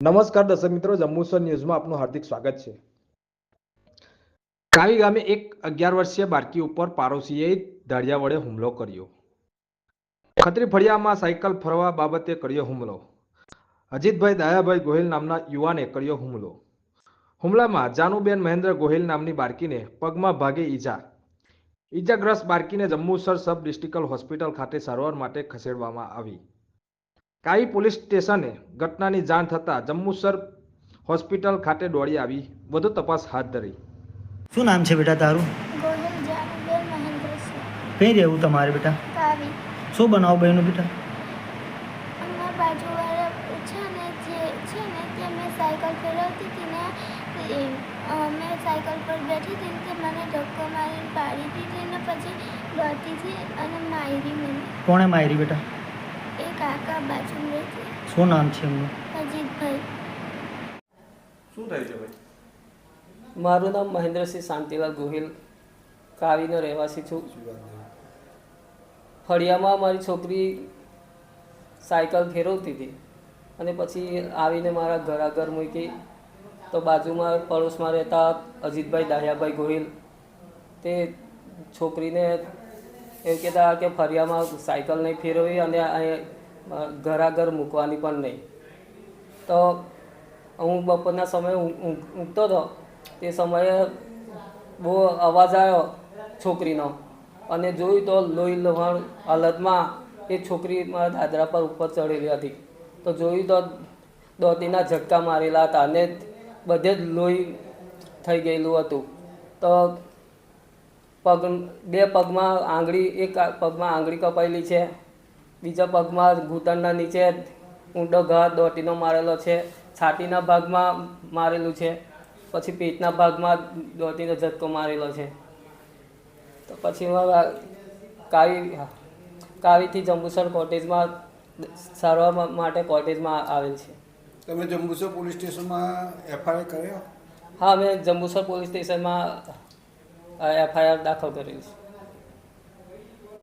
નમસ્કાર દર્શક મિત્રો જમ્મુસર ન્યૂઝમાં આપનું હાર્દિક સ્વાગત છે. કાવી ગામે એક અગિયાર વર્ષીય બાળકી ઉપર પાડોશીએ ધાડિયા વડે હુમલો કર્યો. ખત્રી ફળિયામાં સાયકલ ફરવા બાબતે કર્યો હુમલો. અજીતભાઈ દયાભાઈ ગોહિલ નામના યુવાને કર્યો હુમલો. હુમલામાં જાનુબેન મહેન્દ્ર ગોહિલ નામની બાળકીને પગમાં ભાગે ઈજા. ઈજાગ્રસ્ત બાળકીને જમ્મુસર સબ ડિસ્ટ્રિક્ટ હોસ્પિટલ ખાતે સારવાર માટે ખસેડવામાં આવી. કાઈ પોલીસ સ્ટેશને ઘટનાની જાણ થતાં જમ્મુસર હોસ્પિટલ ખાતે દોડી આવી. વધુ તપાસ હાથ ધરી. શું નામ છે બેટા તારું? કઈ રહેવું તમારે બેટા? શું બનાવો બહેનું બેટા? અમારા બાજુવાળા છે ને જે છે ને તે મેં સાયકલ ફેરવતી હતી ને મેં સાયકલ પર બેઠી હતી ને મને ધક્કો મારીને પાડી દીધી ને પછી દોડતી હતી અને મારી મને કોણે મારી બેટા? કાકા બાજુ રહેતી શું નામ છે એમનું? અજીતભાઈ. શું થાય છે ભાઈ? મારું નામ મહેન્દ્રસિંહ શાંતિલાલ ગોહિલ કાવીનો રહેવાસી છું. ફળિયામાં મારી છોકરી સાયકલ ફેરવતી હતી અને પછી આવીને મારા ઘર આગળ મૂકી તો બાજુમાં પડોશમાં રહેતા અજીતભાઈ દાહિયાભાઈ ગોહિલ તે છોકરીને એવું કહેતા કે ફળિયામાં સાયકલ નહીં ફેરવી અને અહીં ઘર આગળ મૂકવાની પણ નહીં. તો હું બપોરના સમયે ઊંઘ- ઊંઘ- ઊંઘતો હતો તે સમયે બહુ અવાજ આવ્યો છોકરીનો અને જોયું તો લોહી લોહાણ હાલતમાં એ છોકરી મારા દાદરા પર ઉપર ચડેલી હતી. તો જોયું તો દોતીના ઝટકા મારેલા હતા અને બધે જ લોહી થઈ ગયેલું હતું. તો પગ, બે પગમાં આંગળી, એક પગમાં આંગળી કપાયેલી છે. બીજા પગમાં ઘૂંટણના નીચે ઊંડો ઘા દોટીનો મારેલો છે. છાતીના ભાગમાં મારેલું છે. પછી પેટના ભાગમાં દોટીનો ઝટકો મારેલો છે. તો પછી કાવી કાવીથી જંબુસર કોટેજમાં સારવાર માટે કોટેજમાં આવેલ છે. તમે જંબુસર પોલીસ સ્ટેશનમાં એફઆઈઆર કર્યો? હા મેં જંબુસર પોલીસ સ્ટેશનમાં એફઆઈઆર દાખલ કરેલી છે.